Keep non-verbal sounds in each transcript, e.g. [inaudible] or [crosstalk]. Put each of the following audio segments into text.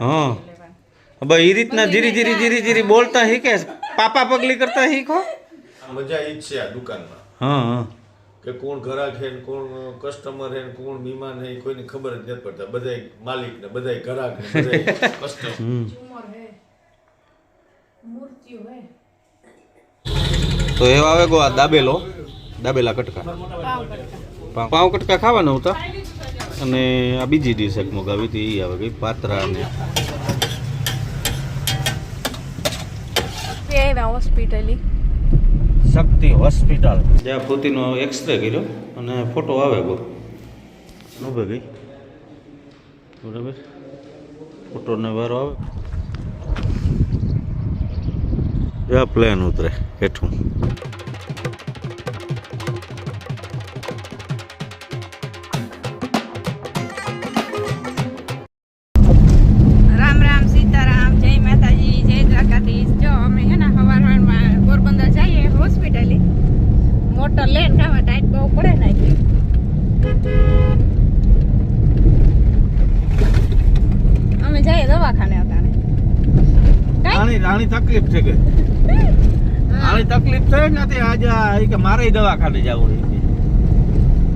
હા. ભાઈ એ રીતના ધીરે ધીરે ધીરે ધીરે બોલતા શીખે? પાપા પગલી કરતા શીખો? મજા એ છે આ દુકાનમાં. હા હા. કે કોણ ગ્રાહક હે કોણ કસ્ટમર હે કોણ મહેમાન હે કોઈને ખબર જ નથી પડતા. બધા માલિક ને બધા ઘરાક ને [laughs] તો એવા આવે ગો દાબેલો. દાબેલા કટકા. પાઉં કટકા. ખાવાના હું અને આ બીજી ડીશ એક મગાવી હતી એ આવે ગઈ પાત્રા અને હોસ્પિટલી શક્તિ હોસ્પિટલ જ્યાં પોતીનો એક્સરે કર્યો અને ફોટો આવે બહુ ઉભે ગઈ? બરાબર. ફોટોને વારો આવે. જ્યાં પ્લેન ઉતરે હેઠું. તકલીફ છે કે? આની તકલીફ થઈ નથી. આજે એ કે મારે દવાખાને જવું છે.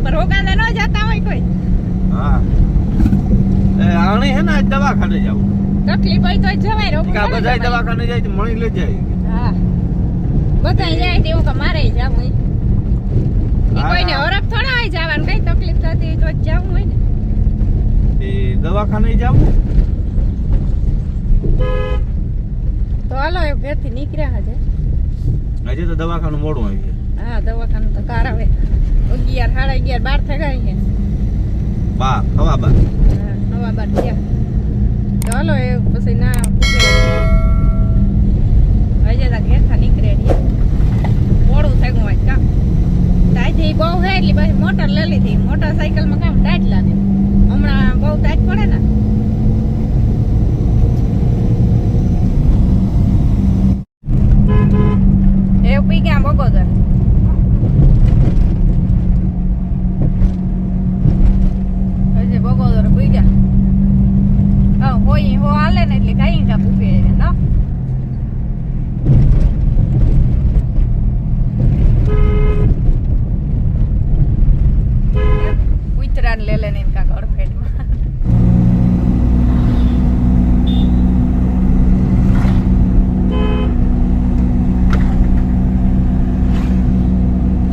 પર રોગાંદા ન જતા હોય કોઈ? હા. એ આણી હે ને આજ દવાખાને જવું. તકલીફ હોય તો જવાય રોગ કા બધાય દવાખાને જાય તો મણી લે જાય હા? બધા જાય તેવું કે મારે જવું. કોઈને હરફ થોડા હોય જવાનું કઈ તકલીફ થતી તો જ જવું હોય ને. એ દવાખાને જવું? તો હાલો એ ઘરથી નીકળ્યા હજે. હજી તો દવાખાનું મોડું આવી ગયું. હા દવાખાનું તો કાર આવે. અગિયાર સાડા અગિયાર બાર થઈ ગયા છે બા હવા બાર. હા નવા બાર થયા. તો હાલો એ પછી ના હજે તો ઘેરથી નીકળે મોડું થઈ ગયું હોય કામ. ટાઈટ બહુ હે એટલે પછી મોટર લઈ લીધી. મોટરસાઇકલમાં કામ ટાઈટ લાગે. હમણાં બહુ ટાઈટ પડે ને એવું પી ગયા બગોદર હજી બગોદર પી ગયા હા હોય હો હાલે ને એટલે કઈ કા પૂગે ન ઉતરાન લે લે ને એમ કાક અડફેટમાં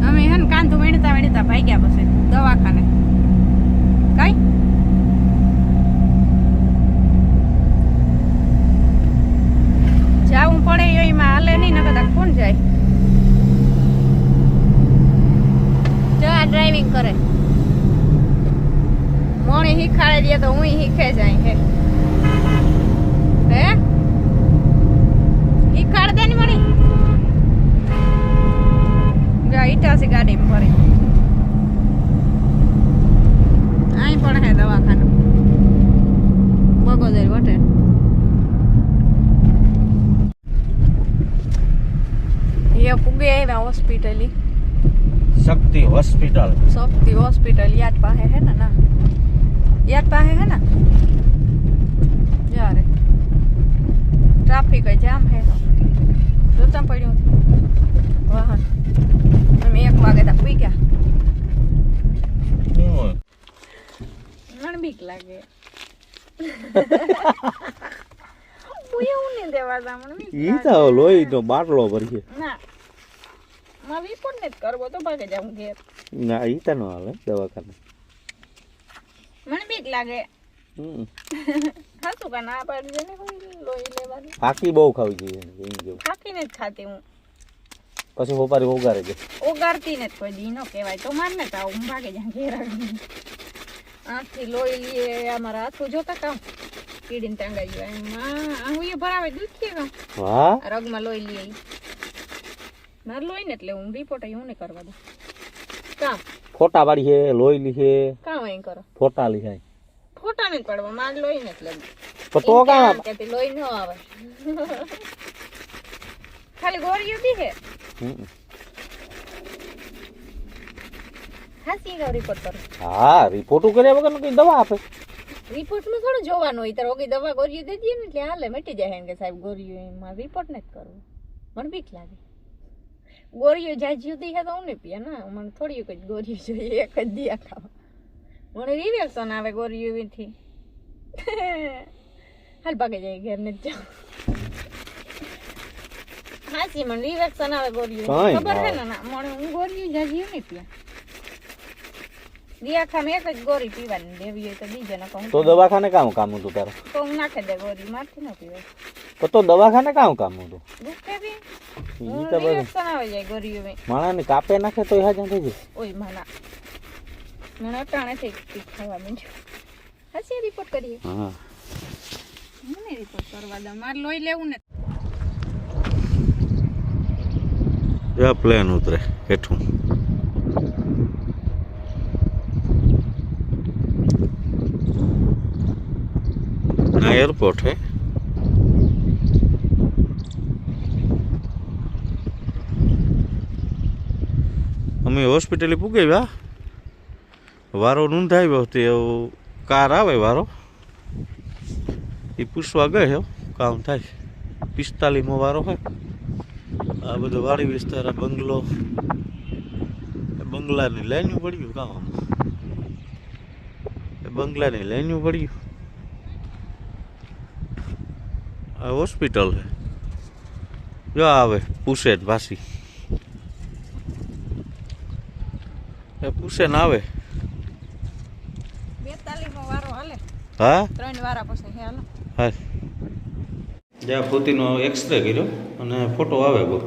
અમે હે ને કાંધું વીણતા વીણતા ભાગ્યા પછી દવાખાને કઈ જાવું પડે એમાં હાલે નહીં નકર તાર કોણ જાય જો આ ડ્રાઇવિંગ કરે મોણી શીખાડે દે તો હું શીખે જાય હે હે શીખાડ દે ને મણી જા ઈટાસી ગાડીમાં ભરી અહીં પણ હે દવાખાનું બગોદર વટે એ પુગે આવ્યા હોસ્પિટલી. શક્તિ હોસ્પિટલ. શક્તિ હોસ્પિટલ યાદ પાસે હે ને ના? યાદ પાસે હે ને? યારે ટ્રાફિક જામ હે. જોતા પડ્યું વાહન. અમે એક વાગે તા પી ગયા. મને બીક લાગે. [laughs] એવું નહીં દેવા મને ઈ તો લોહી નો બાટલો ભરીએ. ના. માં વિપુર ને જ કરવો તો ભાગે જાઉં ઘેર. ના ઈ તો નો હાલે દવાખાને. મને બીક લાગે. ખાતું કા ના પાડી દે ને કોઈ લોહી લેવાનું? ફાકી બહુ ખાવી જોઈએ એમ કેવું. થાકીને જ ખાતી હું. પછી હોપારી હોગારે છે ઓગારતી ને કોઈ દી નો કહેવાય. તો માર ને તાવ ભાગે જ્યાં ઘેર. આંખથી લોહી લીએ અમારા હાથું જોતા કામ. પીડીને ટાંગાઈ ગયો. એમાં આ હું એ ભરાવે દૂધ કે કામ હા? રગમાં લોહી લીએ ઈ. મારે લોહી ને એટલે હું રિપોર્ટ હું ને કરવા દઉં. કામ ફોટા વાળી છે લોહી લીધે કામ અહીં કરો? ફોટા લીધા ફોટા ને પડવા મારે લોહી ને એટલે. તો તો કામ કે લોહી ન આવે. [laughs] ખાલી ગોળીઓ બી હે. હાસી ગયો રિપોર્ટ કરો. હા રિપોર્ટ કર્યા વગર કઈ દવા આપે. રિપોર્ટમાં થોડું જોવાનું હોય ત્યારે ઓગી દવા ગોરીઓ દે દઈએ ને એટલે હાલે મટી જાય કે સાહેબ ગોરીઓ એમાં રિપોર્ટ નથી કરવો. મને બીક લાગે. ગોરીઓ જાજ્યું દી તો હું નહીં પીએ ના? મને થોડી જ ગોરીઓ જોઈએ એક જ દિયા ખાવા. મને રિવેક્શન આવે ગોરીઓ થી હાલ ભાગે જાય ઘેર ને જાઉં. હાસી મને રિવેક્શન આવે ગોરીઓ ખબર છે ના. ને ના મને હું ગોરીઓ જાજ્યું નહીં પીએ. દિયા ખામ એક જ ગોરી પીવાની દેવી હોય તો બીજે ના કહું તો દવાખાને કામ કામ હતું તારે? તો હું નાખી દે ગોરી મારથી ન પીવાય. તો તો દવાખાને કામ કામ હતું? દુખે બી ઈ તો જાય મેં માણાને કાપે નાખે તો હાજા થઈ જાય. ઓય માના. મને અટાણે થઈ ખાવા માંડ્યું હસી રિપોર્ટ કરીએ. હા. મને રિપોર્ટ કરવા દો મારે લોહી લેવું ને. જો પ્લેન ઉતરે હેઠું. ના એરપોર્ટ હે? અમે હોસ્પિટલે પૂગાવ્યા. વારો નોંધાવ્યો તે કાર આવે વારો. એ પૂછવા ગયો કામ થાય. પિસ્તાલીમો વારો હોય. આ બધો વાડી વિસ્તાર, આ બંગલો બંગલાની લાઈનું પડ્યું કામ બંગલાની લાઈનું પડ્યું આ હોસ્પિટલ છે. જો આવે, પૂછે જ પાછી. પૂછે આવે? હા? ત્રણ વારા પછી હાલો. હા જ્યાં પોતીનો એક્સરે કર્યો અને ફોટો આવે ગો.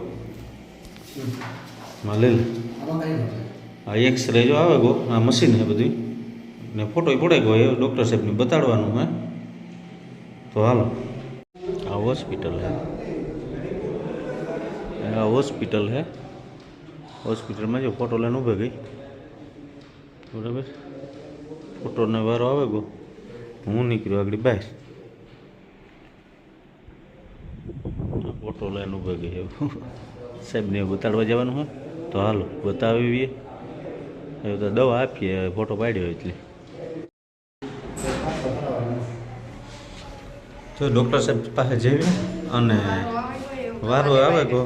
માં લઈ આ એક્સરે જો આવે ગો આ મશીન છે બધી ને ફોટો પડે ગયો એ ડૉક્ટર સાહેબને બતાડવાનું હે? તો હાલો. આ હોસ્પિટલ હે. આ હોસ્પિટલ હે. હોસ્પિટલમાં જો ફોટો લઈને ઊભે ગઈ. બરાબર? ફોટોને વારો આવે ગો. હું નીકળ્યો આગળ આ ફોટો લઈને ઊભે ગઈ સાહેબને બતાડવા જવાનું હોય? તો હાલો બતાવીએ એવું તો દવા આપીએ ફોટો પાડ્યો એટલે. તો ડૉક્ટર સાહેબ પાસે જઈએ અને વારો આવે ગો.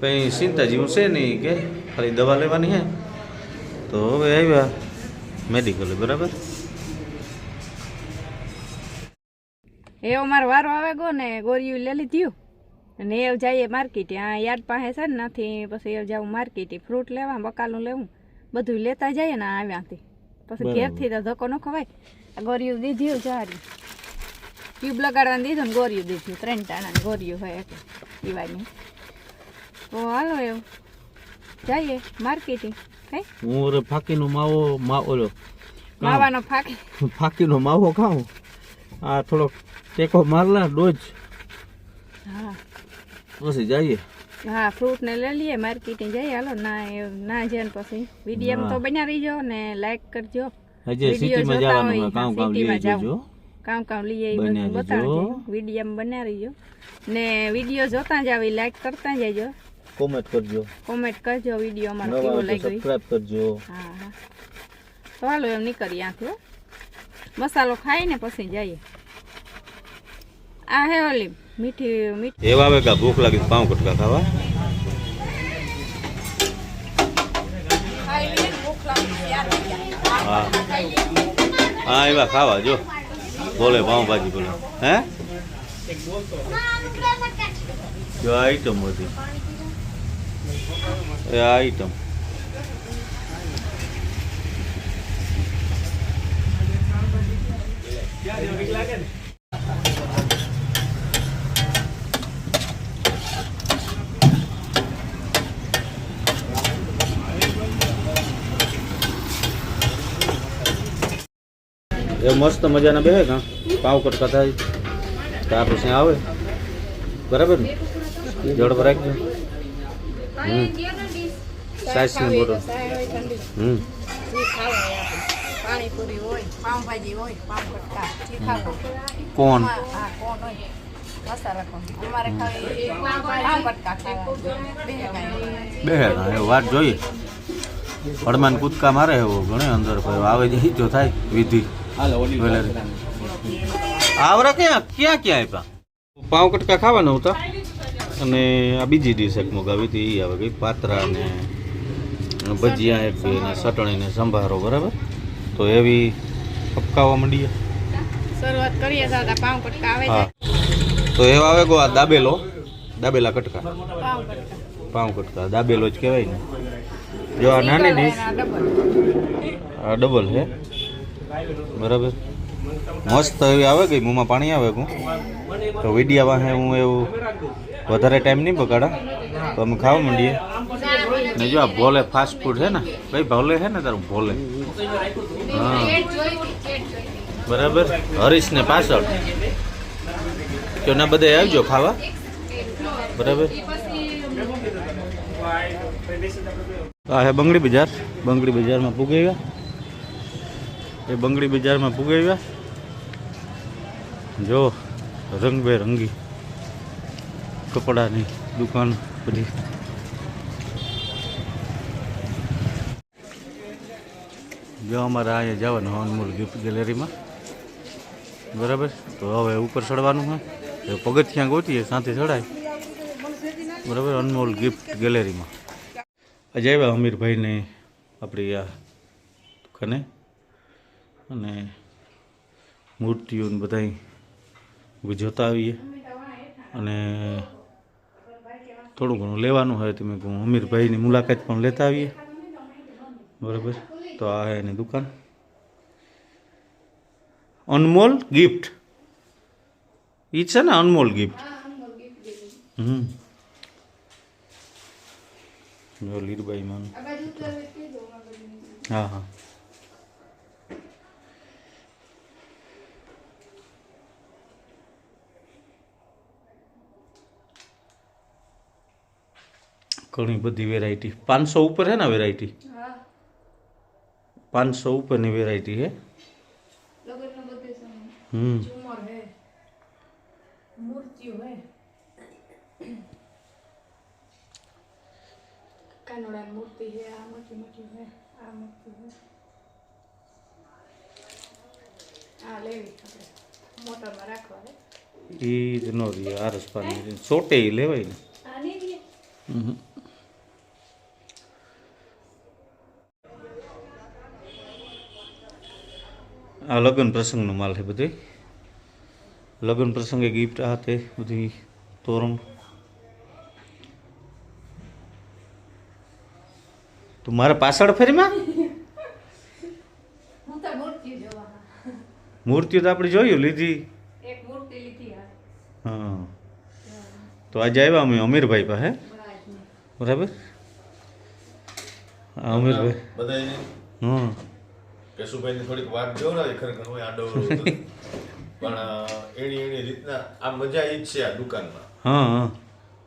કંઈ ચિંતા જેવું છે નહીં કે ખાલી દવા લેવાની છે તો હવે આવ્યા મેડિકલે બરાબર? એવો મારો વારો આવે ગો ને ગોરિયું લઈ લીધું. અને એ જઈએ માર્કેટે આ યાદ પાસે છે ને નથી પછી એવું જાઉં માર્કેટે ફ્રૂટ લેવા બકાલું લેવું. બધું લેતા જઈએ ને આવ્યાથી પછી. ઘેરથી તો ધક્કો ન ખવાય. આ ગોરીયું દીધું જારી ટ્યુબ લગાડવાનું દીધું ને ગોરિયું દીધું ત્રણ ટાણા ગોરિયું હોય એટલે પીવાની તો હાલો એવું. જઈએ માર્કેટિંગ કઈ હું ઓરે ફાકીનો માવો માવો માવાનો ફાકી. [laughs] ફાકીનો માવો ખાઉં? આ થોડોક ટેકો મારલા ડોજ હા. પછી જઈએ. હા ફ્રૂટ ને લઈ લઈએ માર્કેટિંગ જઈએ. હાલો ના ના જાય પછી. વીડિયો તો બન્યા રહીજો ને લાઈક કરજો. હજી સિટીમાં જવાનું કામ કામ સિટીમાં લઈ જજો. કામ કામ લઈએ બધું બતાડજો. વીડિયો બન્યા રહીજો. ને વીડિયો જોતા જ આવી લાઈક કરતા જજો. કોમેન્ટ કરજો. કોમેન્ટ કરજો વીડિયો અમારો કેવો લાગ્યો? સબસ્ક્રાઇબ કરજો. હા હા. ચાલો એમ નીકળીએ આથી મસાલો મસાલો ખાઈને પછી જઈએ. આ હે ઓલી મીઠી મીઠી એવા આવે કા ભૂખ લાગી પાઉં કટકા ખાવા? હા. હા એવા ખાવા જો. બોલે પાઉં ભાજી બોલે. હે? જો આ આઈટમ હતી. એ આઈટમ. એ મસ્ત મજાના બે કા? પાવ કટકા થાય. ત્યાર પછી આવે. બરાબર ને? જળ રાખજો. હમ. સાઈઝની બોટલ હમ. પાણીપુરી હોય પાવભાજી હોય પાવ કટકા કોણ? હા કોણ હોય વાત જોઈએ. હળમાન કૂદકા મારે એવો ઘણે અંદર આવે જ જો થાય વિધિ. આવરા ક્યાં? ક્યાં ક્યાં આપ્યા પાવ કટકા ખાવાના હતા અને આ બીજી ડીશ એક મગાવી હતી એ આવે ગઈ પાત્રા ને ભજીયા એક બે ને ચટણી ને સંભારો બરાબર? તો એવી પપકાવા માંડીએ. શરૂઆત કરીએ દાદા પાઉં કટકા આવે હા. તો એવા આવે ગો આ દાબેલો દાબેલા કટકા. પાઉં કટકા. દાબેલો જ કહેવાય ને. જો આ નાની ડીશ આ ડબલ છે બરાબર. મસ્ત એવી આવે ગઈ મોંમાં પાણી આવે હું તો વિડિયા વાહે હું એવું વધારે ટાઈમ નહીં બગાડા. તો અમે ખાવા માંડીએ. ને જો આ ભોલે ફાસ્ટ ફૂડ છે ને, ભાઈ ભોલે છે ને તારું ભોલે. હા. બરાબર? હરીશ ને પાછળ. તો ના બધે આવજો ખાવા. બરાબર? આ હે બંગડી બજાર. બંગડી બજારમાં પુગાવ્યા એ બંગડી બજારમાં પુગાવ્યા જો, રંગબેરંગી. કપડાની દુકાન બધી. જો અમારે અહીંયા જવાનું અનમોલ ગિફ્ટ ગેલેરીમાં. બરાબર? તો હવે ઉપર ચડવાનું હોય. પગથિયાં ગોતીએ સાથે ચડાય. બરાબર? અનમોલ ગિફ્ટ ગેલેરીમાં. આજે આવ્યા અમીરભાઈને આપણી આ દુકાને. અને મૂર્તિઓને બધા જોતા આવીએ. અને થોડું ઘણું લેવાનું હોય તો મેં કહું. અમીરભાઈની મુલાકાત પણ લેતા આવીએ. બરાબર? તો આ એની દુકાન. અનમોલ ગિફ્ટ. ઈ છે ને અનમોલ ગિફ્ટ? હમ. લીરબાઈ માનું હા હા. ઘણી બધી વેરાયટી પાંચસો ઉપર હે ને વેરાયટી પાંચસો ઉપરની વેરાયટી હે. હમ. મૂર્તિ છે આ મોટી મોટી છે આ મૂર્તિ છે આ લેવી આપણે. મોટરમાં રાખવા હે. ઈ જ નો રહી આરસ પાની સોટે ઈ લેવાય ને. આ નહીં હમ. આ લગ્ન પ્રસંગનો માલ છે બધે. લગ્ન પ્રસંગે ગિફ્ટ આ તે બધી તોરણ. તું મારા પાછળ ફરીમાં [laughs] મૂર્તિ મૂર્તિઓ તો આપણે જોયું લીધી. એક હા હા. તો આજે આવ્યા અમે અમીરભાઈ પાસે. બરાબર. હા, અમીરભાઈ. બધા હં. કેશુભાઈની થોડીક વાત જોવડાવી ખરેખર હું આડો પણ એની એની રીતના આ મજા એ જ છે આ દુકાનમાં. હા હા.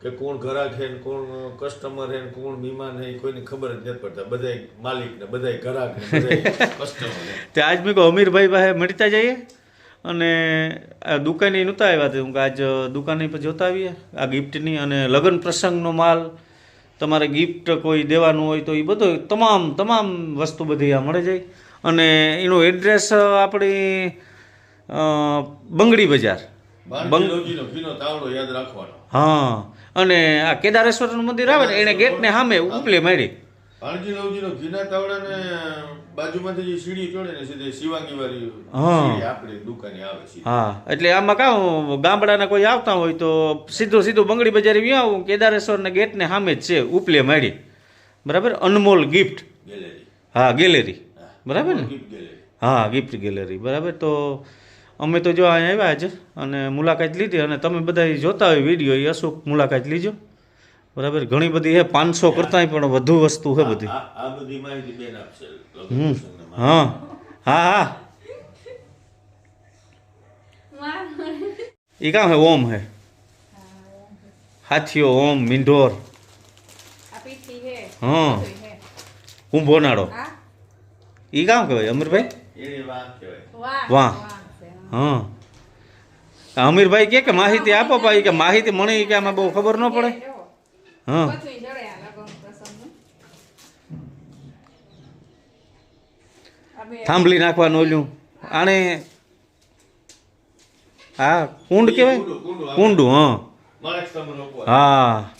કે કોણ ગ્રાહક છે ને કોણ કસ્ટમર છે ને કોણ મહેમાન ઈ કોઈને ખબર જ નથી પડતા. બધાય માલિક ને બધા ગ્રાહક ને બધાય કસ્ટમર તે આજ મેં કહું અમીરભાઈ પાસે મળતા જઈએ અને આ દુકાને નહોતા આવ્યા તે. હું કે આજ દુકાને પર જોતા આવીએ. આ ગિફ્ટની અને લગ્ન પ્રસંગનો માલ તમારે ગિફ્ટ કોઈ દેવાનું હોય તો એ બધો તમામ તમામ વસ્તુ બધી આ મળી જાય. અને એનું એડ્રેસ આપણી બંગડી બજાર. હા અને આ કેદારેશ્વરનું મંદિર આવે ને એને ગેટને સામે ઉપલે મારી. ભાણજીલવજીનો ઘીના તાવડાને બાજુમાંથી જે સીડી ચડે ને સીધી શિવાંગી વાળી હા. સીડી દુકાને આવે સીધી હા એટલે આમાં કાં ગામડાના કોઈ આવતા હોય તો સીધું સીધું બંગડી બજારે વ્યાં આવું કેદારેશ્વરના ગેટને સામે જ છે ઉપલે માડી બરાબર? અનમોલ ગિફ્ટ. ગેલેરી. હા ગેલેરી. બરાબર ને? હા ગિફ્ટ ગેલેરી બરાબર. તો અમે તો જો અહીંયા આવ્યા જ અને મુલાકાત લીધી અને તમે બધા જોતા હોય વીડિયો એ અશુક મુલાકાત લીજો. બરાબર? ઘણી બધી છે પાંચસો કરતાં પણ વધુ વસ્તુ છે બધી. હમ. હા. હા હા. એ કામ હે ઓમ હે. હાથીઓ ઓમ મિંઢોર. હા. આ એ કામ કહેવાય અમીરભાઈ? વાહ. વાહ. હા. અમીરભાઈ કે કે માહિતી આપો ભાઈ કે માહિતી મને ઈ કે આમાં બહુ ખબર ન પડે. હા. થાંભલી નાખવાનું ઓલું. આણે હા કુંડ કહેવાય? કુંડું, હા. હા.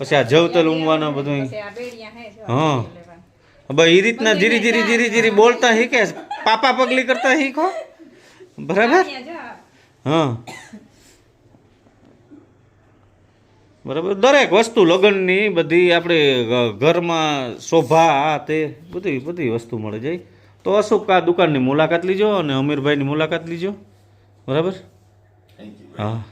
પછી આ જવતલ ઉમવાનું બધું હે હવે એ રીતના ધીરે ધીરે ધીરે ધીરે બોલતા શીખે પાપા પગલી કરતા શીખો. બરાબર? હા. બરાબર? દરેક વસ્તુ લગ્નની બધી આપણે ઘરમાં શોભા આ તે બધી બધી વસ્તુ મળે જાય. તો અશોક આ દુકાનની મુલાકાત લીજો અને અમીરભાઈની મુલાકાત લીજો. બરાબર? હા.